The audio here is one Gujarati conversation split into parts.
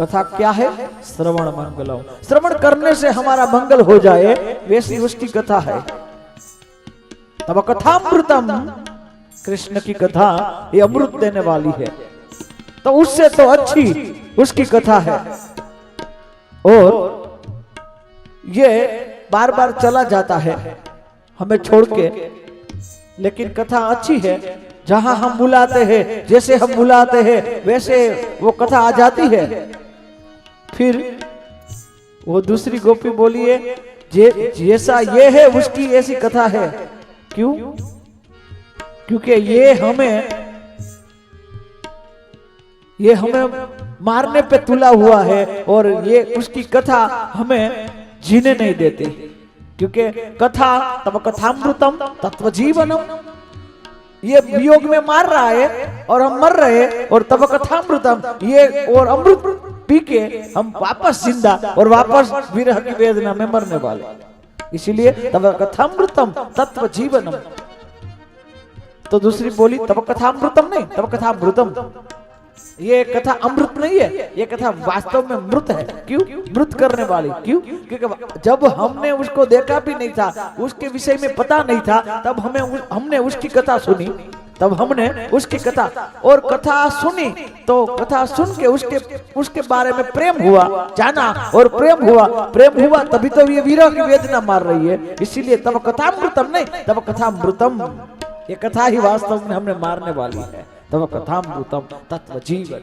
कथा क्या है? श्रवण मंगलम। श्रवण करने से हमारा मंगल हो जाए वैसी उसकी कथा है। तब कथामृतम, कृष्ण की कथा, ये अमृत देने वाली है। तो उससे तो अच्छी उसकी कथा है। और ये बार बार चला जाता है, हमें छोड़ के। लेकिन कथा अच्छी है, जहाँ हम बुलाते हैं, जैसे हम बुलाते हैं, वैसे वो कथा आ जाती है। फिर वो दूसरी गोपी बोलिए, जे, जैसा ये है, उसकी ऐसी कथा है। क्यों? क्योंकि ये हमें ये हमें मारने पे तुला हुआ है और ये उसकी कथा हमें जीने नहीं देती। क्योंकि कथा तब कथामृतम तत्व जीवनम। ये वियोग में मार रहा है और हम मर रहे और तब कथामृतम। ये और अमृत पी के हम वापस ज़िंदा और वापस विरह की वेदना में मरने वाले। इसीलिए तब कथामृतम तत्व जीवनम। तो दूसरी बोली तब कथामृतम नहीं तब कथामृतम ये कथा अमृत नहीं है, ये कथा वास्तव में मृत है। क्यों? मृत करने वाली। क्यों? क्योंकि जब हमने उसको देखा भी नहीं था, उसके विषय में पता नहीं था, तब हमें हमने उसकी कथा सुनी। तब हमने उसकी कथा और कथा सुनी। तो कथा सुन के उसके उसके बारे में प्रेम हुआ, जाना और प्रेम हुआ। प्रेम हुआ तभी तो ये विरह की वेदना मार रही है। इसीलिए तब कथा मृतम नहीं, तब कथा मृतम ये कथा ही वास्तव में हमने मारने वाली है। तब कथा मृतम तत्व जीवन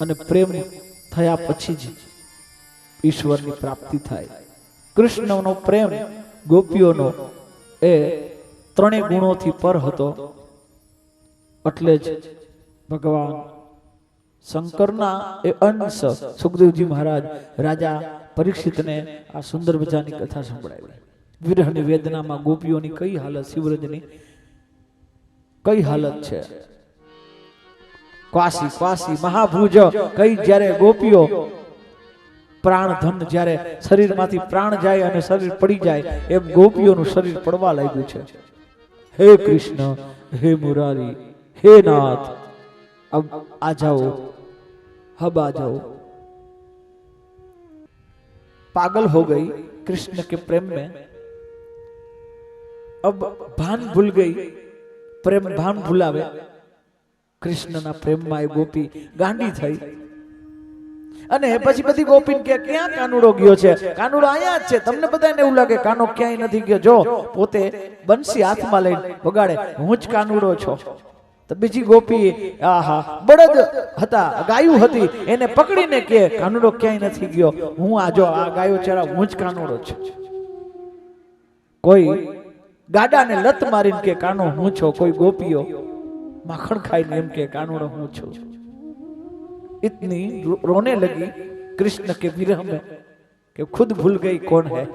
અને પ્રેમ થયા પછી જ ઈશ્વરની પ્રાપ્તિ થાય. કૃષ્ણનો પ્રેમ ગોપીઓનો એ ત્રણેય ગુણોથી પર હતો. એટલે જ ભગવાન શંકરના એ અંશ સુખદેવજી મહારાજ રાજા પરીક્ષિતને આ સુંદર મજાની કથા સંભળાવી. વિરહની વેદનામાં ગોપીઓની કઈ હાલત, શિવરજની કઈ હાલત છે? ક્વાસી ક્વાસી મહાભુજ કઈ જ્યારે ગોપીઓ પ્રાણ ધન જ્યારે શરીરમાંથી પ્રાણ જાય અને શરીર પડી જાય એમ ગોપીઓનું શરીર પડવા લાગ્યું છે હે કૃષ્ણ હે મુરારી हे नाथ अब आ जाओ अब आ जाओ पागल हो गई कृष्ण के प्रेम में अब भान भूल गई प्रेम भान भूलावे કૃષ્ણના પ્રેમમાં એ ગોપી ગાંડી થઈ. અને પછી બધી ગોપીને કે ક્યાં કાનુડો ગયો છે? કાનુડો અહીંયા જ છે. તમને બધાને એવું લાગે કાનો ક્યાંય નથી ગયો. જો પોતે બંસી હાથમાં લઈને વગાડે હું જ કાનુડો છો. તો બીજી ગોપી આહા બળદ હતા ગાયું હતી. એને પકડીને કે કાનુડો ક્યાંય નથી ગયો. હું આ જો આ ગાયો ચરા હું જ કાનુડો છું. કોઈ ગાડાને લત મારીને કે કાનો હું છો? કોઈ ગોપીઓ. માખણ ખાઈને એમ કે કાનુડો હું છું. ઇતની રોને લગી કૃષ્ણ કે વિરહ મેં કે ખુદ ભૂલ ગઈ કોણ હે?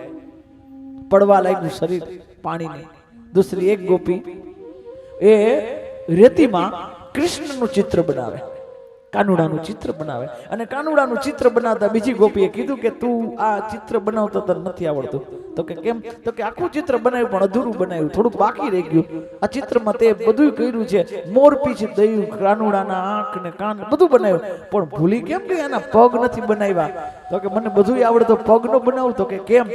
પડવા લાગ્યું શરીર પાણીને. દૂસરી એક ગોપી એ રેતીમાં કૃષ્ણનું ચિત્ર બનાવે. કાનુડાનું ચિત્ર બનાવે. અને કાનુડાનું ચિત્ર બનાવતા બીજી ગોપીએ કીધું કે તું આ ચિત્ર બનાવતો તને નથી આવડતું. તો કે કેમ? તો કે આખું ચિત્ર બનાવ્યું, પણ અધૂરું બનાવ્યું, થોડુંક બાકી રહી ગયું. આ ચિત્રમાં તે બધું કર્યું છે. મોર પીછે દયું કાનુડાના આંખ ને કાન બધું બનાવ્યું. પણ ભૂલી કેમ કે એના પગ નથી બનાવ્યા? તો કે મને બધું આવડતો પગ નો બનાવું. તો કે કેમ?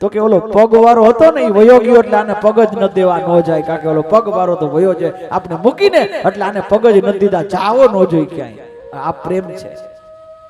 તો કે ઓલો પગ વાળો હતો ને એ વયો ગયો એટલે આને પગ જ ન દેવા ન જાય. કારણ કે ઓલો પગ વાળો તો વયો જાય. આપણે મૂકીને એટલે આને પગ જ ન દીધા. જાવો ન જોઈ ક્યાંય. આ પ્રેમ છે.